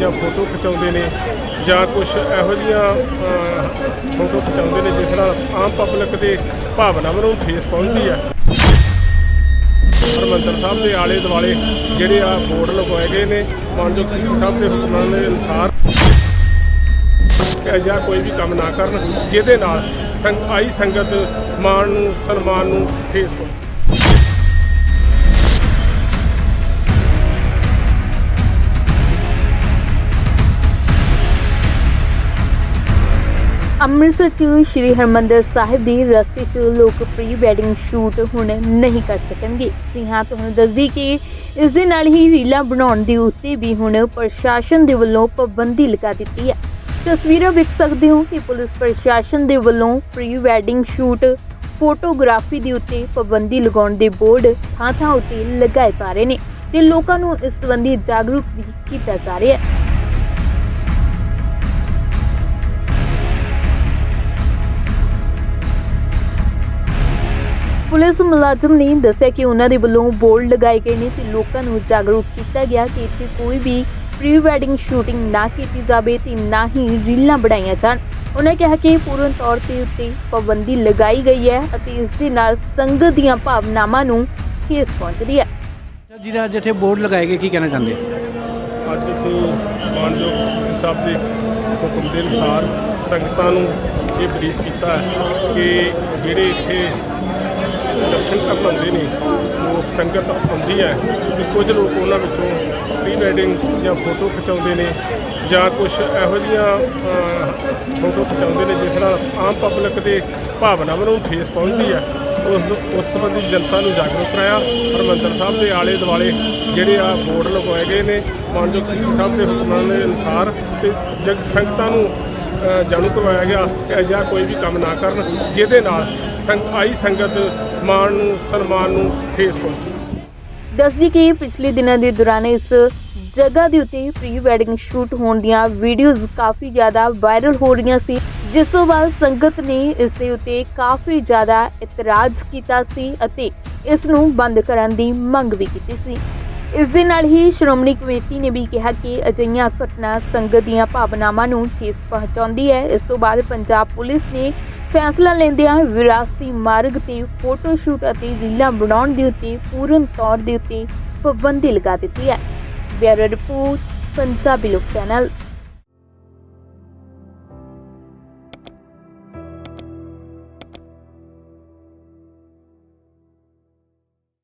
ਜਾਂ ਫੋਟੋ ਖਿਚਾਉਂਦੇ ਨੇ ਜਾਂ ਕੁਝ ਇਹੋ ਜਿਹੀਆਂ ਫੋਟੋ ਖਿਚਾਉਂਦੇ ਨੇ ਜਿਸ ਨਾਲ ਆਮ ਪਬਲਿਕ ਦੇ ਭਾਵਨਾਵਾਂ ਨੂੰ ਠੇਸ ਪਹੁੰਚਦੀ ਹੈ ਹਰਮੰਦਰ ਸਾਹਿਬ ਦੇ ਆਲੇ ਦੁਆਲੇ ਜਿਹੜੇ ਆ ਬੋਰਡ ਲਗਵਾਏ ਗਏ ਨੇ, ਮਾਨਯੋਗ ਸਿੰਘ ਸਾਹਿਬ ਦੇ ਹੁਕਮਾਂ ਦੇ ਅਨੁਸਾਰ ਕਿ ਜਾਂ ਕੋਈ ਵੀ ਕੰਮ ਨਾ ਕਰਨ, ਜਿਹਦੇ ਨਾਲ ਸੰਗ, ਆਈ ਸੰਗਤ ਮਾਣ ਨੂੰ, ਸਨਮਾਨ ਨੂੰ ਠੇਸ ਪਹੁੰਚੇ ਅੰਮ੍ਰਿਤਸਰ 'ਚ ਸ਼੍ਰੀ ਹਰਮੰਦਰ ਸਾਹਿਬ ਦੀ ਰਸਤੇ 'ਚ ਲੋਕ ਪ੍ਰੀ ਵੈਡਿੰਗ ਸ਼ੂਟ ਹੁਣ ਨਹੀਂ ਕਰ ਸਕਣਗੇ। ਜੀ ਹਾਂ, ਤੁਹਾਨੂੰ ਦੱਸਦੀ ਕਿ ਇਸ ਦੇ ਨਾਲ ਹੀ ਰੀਲਾਂ ਬਣਾਉਣ ਦੇ ਉੱਤੇ ਵੀ ਹੁਣ ਪ੍ਰਸ਼ਾਸਨ ਦੇ ਵੱਲੋਂ ਪਾਬੰਦੀ ਲਗਾ ਦਿੱਤੀ ਹੈ। ਤਸਵੀਰਾਂ ਵੇਖ ਸਕਦੇ ਹੋ ਕਿ ਪੁਲਿਸ ਪ੍ਰਸ਼ਾਸਨ ਦੇ ਵੱਲੋਂ ਪ੍ਰੀ ਵੈਡਿੰਗ ਸ਼ੂਟ ਫੋਟੋਗ੍ਰਾਫੀ ਦੇ ਉੱਤੇ ਪਾਬੰਦੀ ਲਗਾਉਣ ਦੇ ਬੋਰਡ ਥਾਂ ਥਾਂ ਉੱਤੇ ਲਗਾਏ ਜਾ ਰਹੇ ਨੇ ਤੇ ਲੋਕਾਂ ਨੂੰ ਇਸ ਸੰਬੰਧੀ ਜਾਗਰੂਕ ਵੀ ਕੀਤਾ ਜਾ ਰਿਹਾ ਹੈ। ਪੁਲਿਸ ਮੁਲਾਜ਼ਮ ਨੇ ਦੱਸਿਆ ਕਿ ਉਹਨਾਂ ਦੇ ਵੱਲੋਂ ਬੋਰਡ ਲਗਾਏ ਗਏ ਨੇ ਤੇ ਲੋਕਾਂ ਨੂੰ ਜਾਗਰੂਕ ਕੀਤਾ ਗਿਆ ਕਿ ਇੱਥੇ ਕੋਈ ਵੀ ਪ੍ਰੀ ਵੈਡਿੰਗ ਸ਼ੂਟਿੰਗ ਨਾ ਕੀਤੀ ਜਾਵੇ ਤੇ ਨਾ ਹੀ ਰੀਲਾਂ ਬਣਾਈਆਂ ਜਾਣ। ਉਹਨਾਂ ਕਿਹਾ ਕਿ ਪੂਰਨ ਤੌਰ ਤੇ ਉੱਤੇ ਪਾਬੰਦੀ ਲਗਾਈ ਗਈ ਹੈ ਅਤੇ ਇਸ ਦੇ ਨਾਲ ਸੰਗਤ ਦੀਆਂ ਭਾਵਨਾਵਾਂ ਨੂੰ ਠੇਸ ਪਹੁੰਚਦੀ ਹੈ। ਜਿਹਦਾ ਅੱਜ ਇੱਥੇ ਬੋਰਡ ਲਗਾਏ ਗਏ ਕੀ ਕਹਿਣਾ ਚਾਹੁੰਦੇ ਅੱਜ ਅਸੀਂ ਮਾਨਯੋਗ ਸਿੰਘ ਸਾਹਿਬ ਦੇ ਹੁਕਮ ਦੇ ਅਨੁਸਾਰ ਸੰਗਤਾਂ ਨੂੰ ਇਹ ਬਰੀਫ ਕੀਤਾ ਹੈ ਕਿ ਜਿਹੜੇ ਇੱਥੇ ਦਰਸ਼ਨ ਕਰਨ ਆਉਂਦੇ ਨੇ ਲੋਕ ਸੰਗਤ ਆਉਂਦੀ ਹੈ ਤੇ ਕੁਝ ਲੋਕ ਉਹਨਾਂ ਵਿੱਚੋਂ ਪ੍ਰੀ ਵੈਡਿੰਗ ਜਾਂ ਫੋਟੋ ਖਿਚਾਉਂਦੇ ਨੇ ਜਾਂ ਕੁਝ ਇਹੋ ਜਿਹੀਆਂ ਫੋਟੋ ਖਿਚਾਉਂਦੇ ਨੇ, ਜਿਸ ਨਾਲ ਆਮ ਪਬਲਿਕ ਦੇ ਭਾਵਨਾਵਾਂ ਨੂੰ ਠੇਸ ਪਹੁੰਚਦੀ ਹੈ। ਉਸ ਉਸ ਸੰਬੰਧੀ ਜਨਤਾ ਨੂੰ ਜਾਗਰੂਕ ਕਰਾਇਆ। ਹਰਮੰਦਰ ਸਾਹਿਬ ਦੇ ਆਲੇ ਦੁਆਲੇ ਜਿਹੜੇ ਆ ਬੋਰਡ ਲਗਵਾਏ ਗਏ ਨੇ, ਮਾਨਯੋਗ ਸਿੰਘ ਸਾਹਿਬ ਦੇ ਹੁਕਮਾਂ ਦੇ ਅਨੁਸਾਰ ਤੇ ਜਗ ਸੰਗਤਾਂ ਨੂੰ ਜਾਣੂ ਕਰਵਾਇਆ ਗਿਆ ਕਿ ਅਜਿਹਾ ਕੋਈ ਵੀ ਕੰਮ ਨਾ ਕਰਨ, ਜਿਹਦੇ ਨਾਲ ਸੰਗ ਆਈ ਸੰਗਤ ਮਾਣ ਨੂੰ, ਸਨਮਾਨ ਨੂੰ ਠੇਸ ਪਹੁੰਚੇ। ਦੱਸਦੀ ਕਿ ਪਿਛਲੇ ਦਿਨਾਂ ਦੇ ਦੌਰਾਨ ਇਸ ਜਗ੍ਹਾ ਦੇ ਉੱਤੇ ਪ੍ਰੀ ਵੈਡਿੰਗ ਸ਼ੂਟ ਹੋਣ ਦੀਆਂ ਵੀਡੀਓਜ਼ ਕਾਫੀ ਜ਼ਿਆਦਾ ਵਾਇਰਲ ਹੋ ਰਹੀਆਂ ਸੀ, ਜਿਸ ਤੋਂ ਬਾਅਦ ਸੰਗਤ ਨੇ ਇਸ ਦੇ ਉੱਤੇ ਕਾਫੀ ਜ਼ਿਆਦਾ ਇਤਰਾਜ਼ ਕੀਤਾ ਸੀ ਅਤੇ ਇਸ ਨੂੰ ਬੰਦ ਕਰਨ ਦੀ ਮੰਗ ਵੀ ਕੀਤੀ ਸੀ। ਇਸ ਦੇ ਨਾਲ ਹੀ ਸ਼੍ਰੋਮਣੀ ਕਮੇਟੀ ਨੇ ਵੀ ਕਿਹਾ ਕਿ ਅਜਿਹੀਆਂ ਘਟਨਾ ਸੰਗਤ ਦੀਆਂ ਭਾਵਨਾਵਾਂ ਨੂੰ ਠੇਸ ਪਹੁੰਚਾਉਂਦੀ ਹੈ। ਇਸ ਤੋਂ ਬਾਅਦ ਪੰਜਾਬ ਪੁਲਿਸ ਨੇ ਫੈਸਲਾ ਲੈਂਦਿਆਂ ਵਿਰਾਸਤੀ ਮਾਰਗ ਤੇ ਫੋਟੋ ਸ਼ੂਟ ਅਤੇ ਰੀਲਾਂ ਬਣਾਉਣ ਦੇ ਉੱਤੇ ਪੂਰਨ ਤੌਰ ਦੇ ਉੱਤੇ ਪਾਬੰਦੀ ਲਗਾ ਦਿੱਤੀ ਹੈ। ਬਿਊਰੋ ਰਿਪੋਰਟ ਪੰਜਾਬੀ ਲੋਕ ਚੈਨਲ